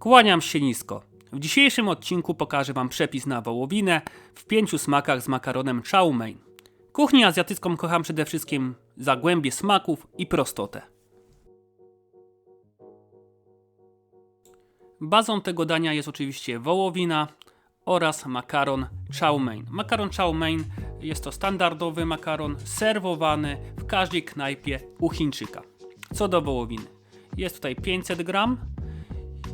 Kłaniam się nisko. W dzisiejszym odcinku pokażę Wam przepis na wołowinę w pięciu smakach z makaronem chow mein. Kuchnię azjatycką kocham przede wszystkim za głębie smaków i prostotę. Bazą tego dania jest oczywiście wołowina oraz makaron chow mein. Makaron chow mein jest to standardowy makaron serwowany w każdej knajpie u Chińczyka. Co do wołowiny. Jest tutaj 500 gram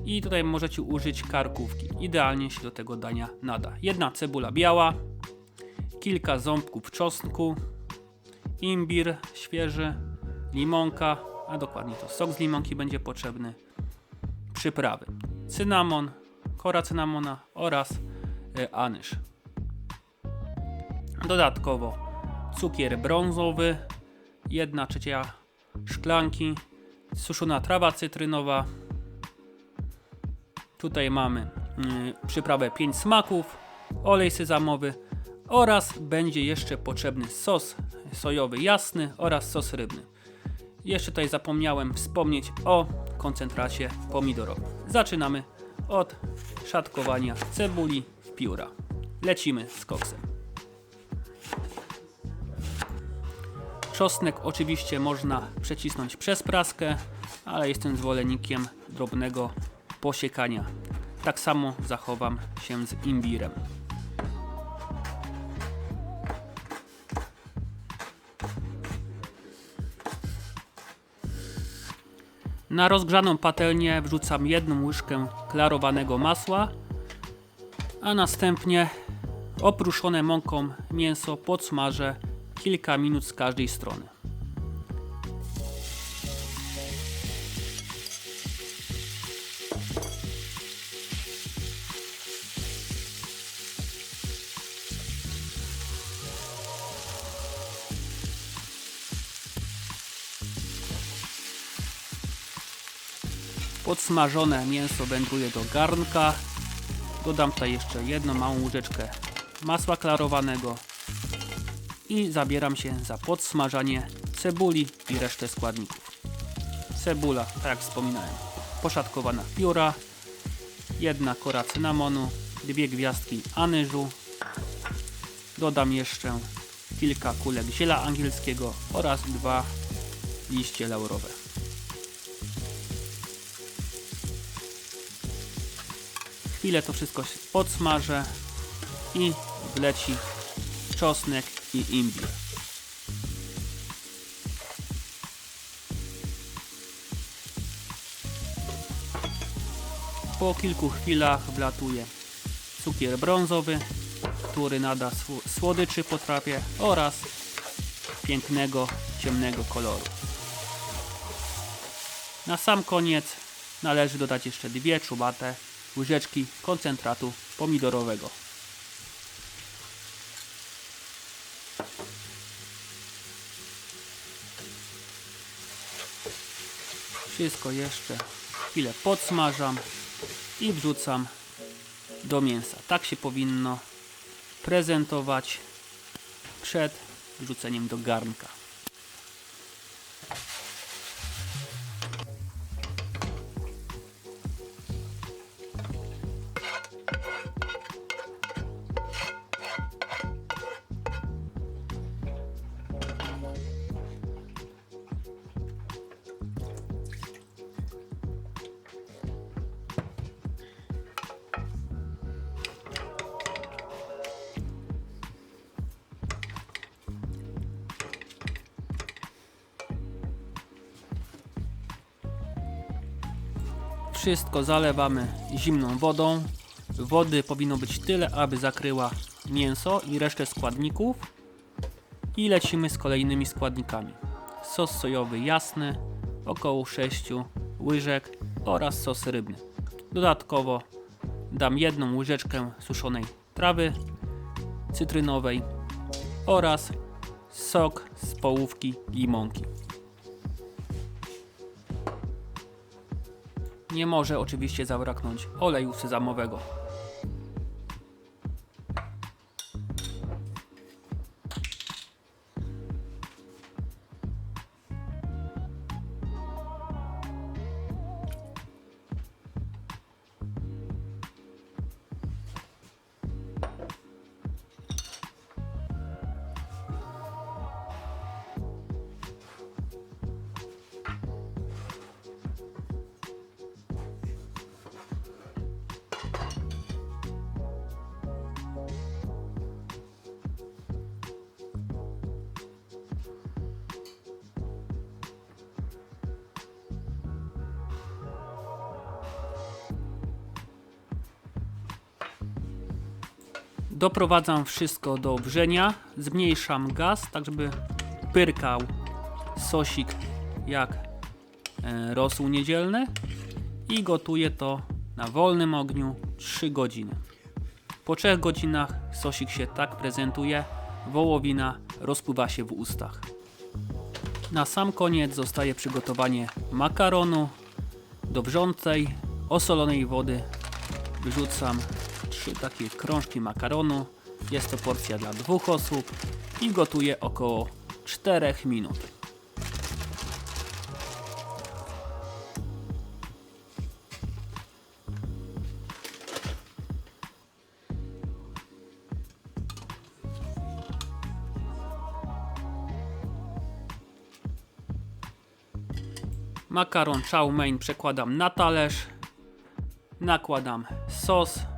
i tutaj możecie użyć karkówki. Idealnie się do tego dania nada. Jedna cebula biała, kilka ząbków czosnku, imbir świeży, limonka, a dokładnie to sok z limonki będzie potrzebny, przyprawy, cynamon, kora cynamona oraz y, anyż. Dodatkowo cukier brązowy, 1 trzecia szklanki, suszona trawa cytrynowa. Tutaj mamy y, przyprawę 5 smaków, olej sezamowy oraz będzie jeszcze potrzebny sos sojowy jasny oraz sos rybny. Jeszcze tutaj zapomniałem wspomnieć o koncentracie pomidorowym. Zaczynamy od szatkowania cebuli w pióra. Lecimy z koksem. Czosnek oczywiście można przecisnąć przez praskę, ale jestem zwolennikiem drobnego posiekania. Tak samo zachowam się z imbirem. Na rozgrzaną patelnię wrzucam jedną łyżkę klarowanego masła, a następnie opruszone mąką mięso podsmażę kilka minut z każdej strony. Podsmażone mięso wędruje do garnka. Dodam tutaj jeszcze jedną małą łyżeczkę masła klarowanego i zabieram się za podsmażanie cebuli i resztę składników. Cebula, tak jak wspominałem, poszatkowana pióra, jedna kora cynamonu, dwie gwiazdki anyżu. Dodam jeszcze kilka kulek ziela angielskiego oraz dwa liście laurowe. Chwilę to wszystko podsmażę i wleci czosnek i imbir. Po kilku chwilach wlatuje cukier brązowy, który nada sł- słodyczy potrawie oraz pięknego, ciemnego koloru. Na sam koniec należy dodać jeszcze dwie czubate łyżeczki koncentratu pomidorowego. Wszystko jeszcze chwilę podsmażam i wrzucam do mięsa. Tak się powinno prezentować przed wrzuceniem do garnka. Wszystko zalewamy zimną wodą. Wody powinno być tyle, aby zakryła mięso i resztę składników. I lecimy z kolejnymi składnikami. Sos sojowy jasny, około 6 łyżek oraz sos rybny. Dodatkowo dam jedną łyżeczkę suszonej trawy cytrynowej oraz sok z połówki limonki. Nie może oczywiście zabraknąć oleju sezamowego. Doprowadzam wszystko do wrzenia, zmniejszam gaz, tak żeby pyrkał sosik jak e, rosół niedzielny i gotuję to na wolnym ogniu 3 godziny. Po 3 godzinach sosik się tak prezentuje, wołowina rozpływa się w ustach. Na sam koniec zostaje przygotowanie makaronu do wrzącej, osolonej wody. Wyrzucam trzy takie krążki makaronu. Jest to porcja dla dwóch osób i gotuję około 4 minut. Makaron chow mein przekładam na talerz, nakładam sos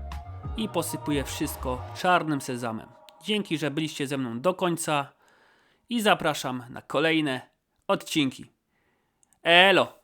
i posypuję wszystko czarnym sezamem. Dzięki, że byliście ze mną do końca i zapraszam na kolejne odcinki. Elo!